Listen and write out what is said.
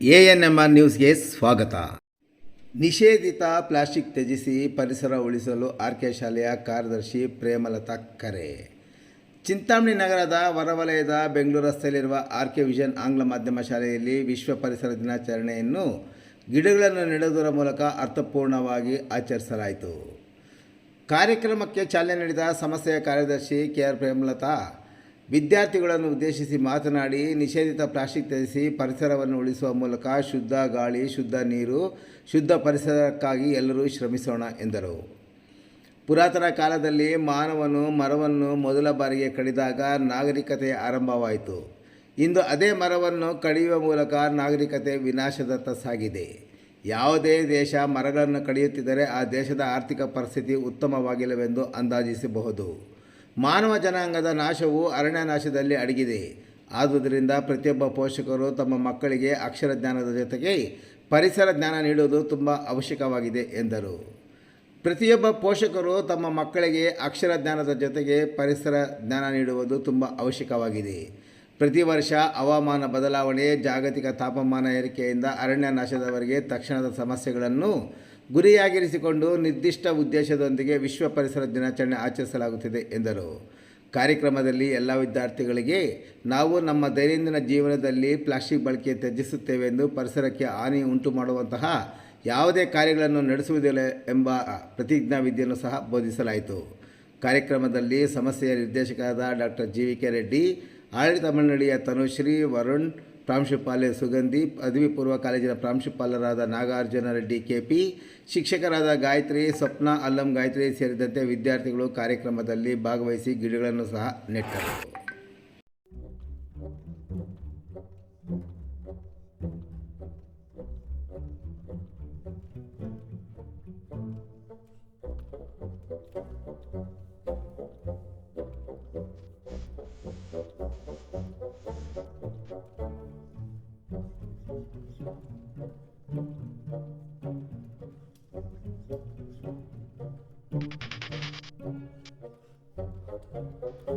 A N M R ನ್ಯೂಸ್ಗೆ ಸ್ವಾಗತ. ನಿಷೇಧಿತ ಪ್ಲಾಸ್ಟಿಕ್ ತ್ಯಜಿಸಿ ಪರಿಸರ ಉಳಿಸಲು ಆರ್ ಕೆ ಶಾಲೆಯ ಕಾರ್ಯದರ್ಶಿ ಪ್ರೇಮಲತಾ ಕರೆ. ಚಿಂತಾಮಣಿ ನಗರದ ಹೊರವಲಯದ ಬೆಂಗಳೂರು ರಸ್ತೆಯಲ್ಲಿರುವ ಆರ್ ಕೆ ವಿಷನ್ ಆಂಗ್ಲ ಮಾಧ್ಯಮ ಶಾಲೆಯಲ್ಲಿ ವಿಶ್ವ ಪರಿಸರ ದಿನಾಚರಣೆಯನ್ನು ಗಿಡಗಳನ್ನು ನೆಡುವುದರ ಮೂಲಕ ಅರ್ಥಪೂರ್ಣವಾಗಿ ಆಚರಿಸಲಾಯಿತು. ಕಾರ್ಯಕ್ರಮಕ್ಕೆ ಚಾಲನೆ ನೀಡಿದ ಸಮಸ್ಯೆಯ ಕಾರ್ಯದರ್ಶಿ ಕೆ ಆರ್ ಪ್ರೇಮಲತಾ ವಿದ್ಯಾರ್ಥಿಗಳನ್ನು ಉದ್ದೇಶಿಸಿ ಮಾತನಾಡಿ, ನಿಷೇಧಿತ ಪ್ಲಾಸ್ಟಿಕ್ ತರಿಸಿ ಪರಿಸರವನ್ನು ಉಳಿಸುವ ಮೂಲಕ ಶುದ್ಧ ಗಾಳಿ, ಶುದ್ಧ ನೀರು, ಶುದ್ಧ ಪರಿಸರಕ್ಕಾಗಿ ಎಲ್ಲರೂ ಶ್ರಮಿಸೋಣ, ಎಂದರು. ಪುರಾತನ ಕಾಲದಲ್ಲಿ ಮಾನವನು ಮರವನ್ನು ಮೊದಲ ಬಾರಿಗೆ ಕಡಿದಾಗ ನಾಗರಿಕತೆ ಆರಂಭವಾಯಿತು. ಇಂದು ಅದೇ ಮರವನ್ನು ಕಡಿಯುವ ಮೂಲಕ ನಾಗರಿಕತೆ ವಿನಾಶದತ್ತ ಸಾಗಿದೆ. ಯಾವುದೇ ದೇಶ ಮರಗಳನ್ನು ಕಡಿಯುತ್ತಿದ್ದರೆ ಆ ದೇಶದ ಆರ್ಥಿಕ ಪರಿಸ್ಥಿತಿ ಉತ್ತಮವಾಗಿಲ್ಲವೆಂದು ಅಂದಾಜಿಸಬಹುದು. ಮಾನವ ಜನಾಂಗದ ನಾಶವು ಅರಣ್ಯ ನಾಶದಲ್ಲಿ ಅಡಗಿದೆ. ಆದುದರಿಂದ ಪ್ರತಿಯೊಬ್ಬ ಪೋಷಕರು ತಮ್ಮ ಮಕ್ಕಳಿಗೆ ಅಕ್ಷರ ಜ್ಞಾನದ ಜೊತೆಗೆ ಪರಿಸರ ಜ್ಞಾನ ನೀಡುವುದು ತುಂಬ ಅವಶ್ಯಕವಾಗಿದೆ, ಎಂದರು. ಪ್ರತಿಯೊಬ್ಬ ಪೋಷಕರು ತಮ್ಮ ಮಕ್ಕಳಿಗೆ ಅಕ್ಷರ ಜ್ಞಾನದ ಜೊತೆಗೆ ಪರಿಸರ ಜ್ಞಾನ ನೀಡುವುದು ತುಂಬ ಅವಶ್ಯಕವಾಗಿದೆ. ಪ್ರತಿ ವರ್ಷ ಹವಾಮಾನ ಬದಲಾವಣೆ, ಜಾಗತಿಕ ತಾಪಮಾನ ಏರಿಕೆಯಿಂದ ಅರಣ್ಯ ನಾಶದವರೆಗೆ ತಕ್ಷಣದ ಸಮಸ್ಯೆಗಳನ್ನು ಗುರಿಯಾಗಿರಿಸಿಕೊಂಡು ನಿರ್ದಿಷ್ಟ ಉದ್ದೇಶದೊಂದಿಗೆ ವಿಶ್ವ ಪರಿಸರ ದಿನಾಚರಣೆ ಆಚರಿಸಲಾಗುತ್ತಿದೆ ಎಂದರು. ಕಾರ್ಯಕ್ರಮದಲ್ಲಿ ಎಲ್ಲ ವಿದ್ಯಾರ್ಥಿಗಳಿಗೆ ನಾವು ನಮ್ಮ ದೈನಂದಿನ ಜೀವನದಲ್ಲಿ ಪ್ಲಾಸ್ಟಿಕ್ ಬಳಕೆ ತ್ಯಜಿಸುತ್ತೇವೆ ಎಂದು ಪರಿಸರಕ್ಕೆ ಹಾನಿ ಉಂಟು ಮಾಡುವಂತಹ ಯಾವುದೇ ಕಾರ್ಯಗಳನ್ನು ನಡೆಸುವುದಿಲ್ಲ ಎಂಬ ಪ್ರತಿಜ್ಞಾ ವಿದ್ಯೆಯನ್ನು ಸಹ ಬೋಧಿಸಲಾಯಿತು. ಕಾರ್ಯಕ್ರಮದಲ್ಲಿ ಸಮಸ್ಯೆಯ ನಿರ್ದೇಶಕರಾದ doctor G V K Reddy, ಆಡಳಿತ ಮಂಡಳಿಯ ತನುಶ್ರೀ ವರುಣ್ ಪ್ರಾಂಶುಪಾಲೆ ಸುಗಂಧಿ, ಪದವಿ ಪೂರ್ವ ಕಾಲೇಜಿನ ಪ್ರಾಂಶುಪಾಲರಾದ ನಾಗಾರ್ಜುನ ರೆಡ್ಡಿ ಕೆ ಪಿ ಶಿಕ್ಷಕರಾದ ಗಾಯತ್ರಿ, ಸ್ವಪ್ನ, ಅಲ್ಲಂ ಗಾಯತ್ರಿ ಸೇರಿದಂತೆ ವಿದ್ಯಾರ್ಥಿಗಳು ಕಾರ್ಯಕ್ರಮದಲ್ಲಿ ಭಾಗವಹಿಸಿ ಗಿಡಗಳನ್ನು ಸಹ ನೆಟ್ಟರು Thank you. Thank you.